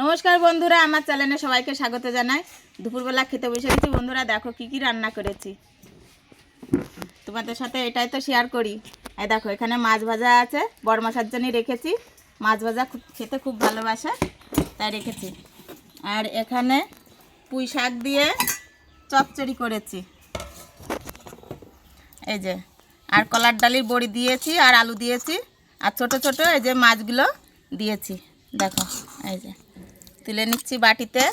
নমস্কার বন্ধুরা, আমার চ্যানেলে সবাইকে স্বাগত জানাই। দুপুরবেলা খেতে বসে গেছি। বন্ধুরা, দেখো কি কি রান্না করেছি। তোমাদের সাথে এটাই তো শেয়ার করি। এই দেখো, এখানে মাছ ভাজা আছে, বড় মাছের জন্য রেখেছি। মাছ ভাজা খুব, খেতে খুব ভালোবাসে, তাই রেখেছি। আর এখানে পুঁই শাক দিয়ে চচ্চড়ি করেছি। এই যে, আর কলার ডালির বড়ি দিয়েছি, আর আলু দিয়েছি, আর ছোট ছোট এই যে মাছগুলো দিয়েছি। দেখো, এই যে। তুলে নিচ্ছি বাটিতে।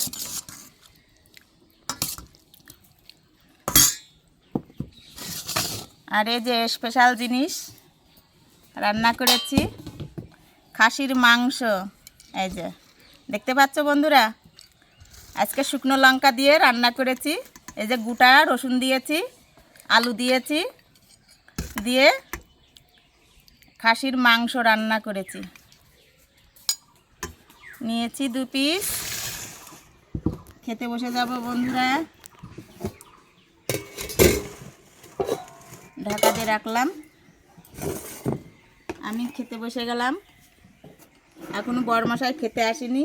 আর এই যে স্পেশাল জিনিস রান্না করেছি, খাসির মাংস। এই যে, দেখতে পাচ্ছ বন্ধুরা? আজকে শুকনো লঙ্কা দিয়ে রান্না করেছি। এই যে গোটা রসুন দিয়েছি, আলু দিয়েছি, দিয়ে খাসির মাংস রান্না করেছি। নিয়েছি দু পিস। খেতে বসে যাব বন্ধুরা। ঢাকা দিয়ে রাখলাম। আমি খেতে বসে গেলাম। এখনও বড় মশাই খেতে আসেনি,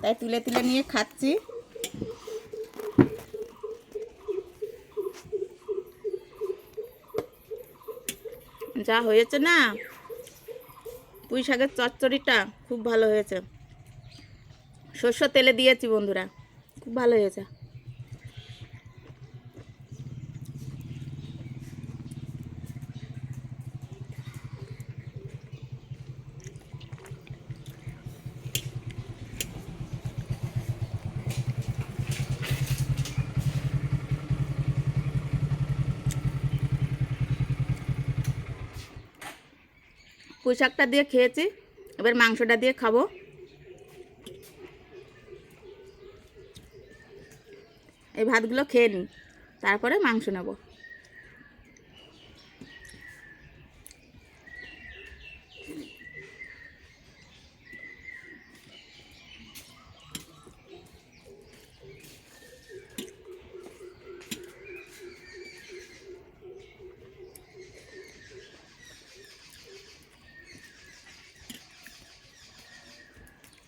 তাই তুলে তুলে নিয়ে খাচ্ছি। যা হয়েছে না? পুঁই শাকের চচ্চড়িটা খুব ভালো হয়েছে। শস্য তেলে দিয়েছি বন্ধুরা। খুব ভালো হয়েছে। পুঁই শাকটা দিয়ে খেয়েছি, এবার মাংসটা দিয়ে খাব। এই ভাতগুলো খেয়ে নিই তারপরে মাংস নেব।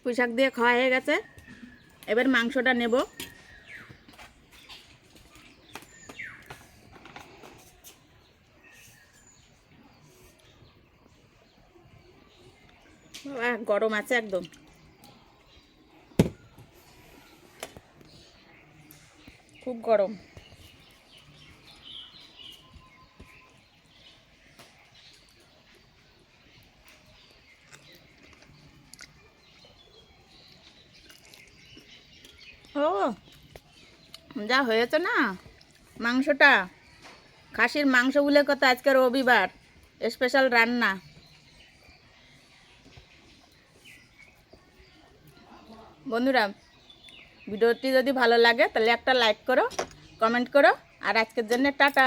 পুঁই শাক দিয়ে খাওয়া হয়ে গেছে। এবার মাংসটা নেব। গরম আছে একদম। খুব গরম। ও, যা হয়েছে না মাংসটা। খাসির মাংস বলে কথা আজকে রবিবার স্পেশাল রান্না। বন্ধুরা, ভিডিওটি যদি ভালো লাগে, তাহলে একটা লাইক করো কমেন্ট করো, আর আজকের জন্য টাটা।